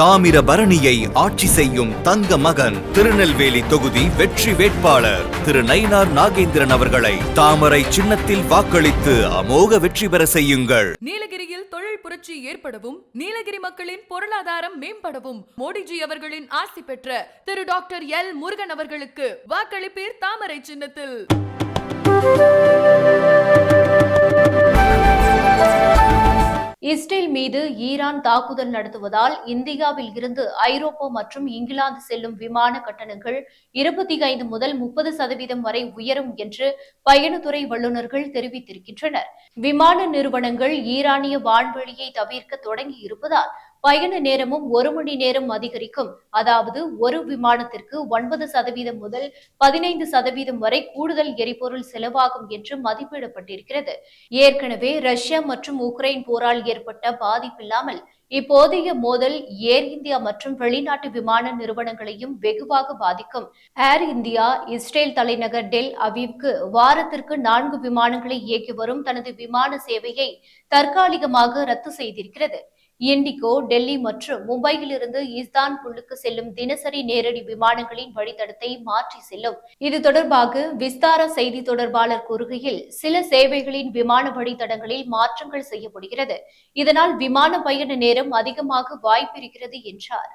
தாமிரபரணியை ஆட்சி செய்யும் தங்க மகன் திருநெல்வேலி தொகுதி வெற்றி வேட்பாளர் திரு நயினார் நாகேந்திரன் அவர்களை தாமரை சின்னத்தில் வாக்களித்து அமோக வெற்றி பெற செய்யுங்கள். நீலகிரியில் தொழில் புரட்சி ஏற்படவும் நீலகிரி மக்களின் பொருளாதாரம் மேம்படவும் மோடிஜி அவர்களின் ஆசி பெற்ற திரு டாக்டர் எல் முருகன் அவர்களுக்கு வாக்களிப்பீர் தாமரை சின்னத்தில். இஸ்ரேல் மீது ஈரான் தாக்குதல் நடத்துவதால் இந்தியாவில் இருந்து ஐரோப்பா மற்றும் இங்கிலாந்து செல்லும் விமான கட்டணங்கள் இருபத்தி ஐந்து முதல் முப்பது சதவீதம் வரை உயரும் என்று பயணத்துறை வல்லுநர்கள் தெரிவித்திருக்கின்றனர். விமான நிறுவனங்கள் ஈரானிய வான்வழியை தவிர்க்க தொடங்கி இருப்பதால் பயண நேரமும் ஒரு மணி நேரம் அதிகரிக்கும். அதாவது ஒரு விமானத்திற்கு ஒன்பது சதவீதம் முதல் பதினைந்து சதவீதம் வரை கூடுதல் எரிபொருள் செலவாகும் என்று மதிப்பிடப்பட்டிருக்கிறது. ஏற்கனவே ரஷ்யா மற்றும் உக்ரைன் போரால் ஏற்பட்ட பாதிப்பில்லாமல் இப்போதைய மோதல் ஏர் இந்தியா மற்றும் வெளிநாட்டு விமான நிறுவனங்களையும் வெகுவாக பாதிக்கும். ஏர் இந்தியா இஸ்ரேல் தலைநகர் டெல் அவீவ்க்கு வாரத்திற்கு நான்கு விமானங்களை இயக்கி வரும் தனது விமான சேவையை தற்காலிகமாக ரத்து செய்திருக்கிறது. இண்டிகோ டெல்லி மற்றும் மும்பையிலிருந்து இஸ்தான்புல்லுக்கு செல்லும் தினசரி நேரடி விமானங்களின் வழித்தடத்தை மாற்றி செல்லும். இது தொடர்பாக விஸ்தார செய்தி தொடர்பாளர் கூறுகையில் சில சேவைகளின் விமான வழித்தடங்களில் மாற்றங்கள் செய்யப்படுகிறது. இதனால் விமான பயண நேரம் அதிகமாக வாய்ப்பிருக்கிறது என்றார்.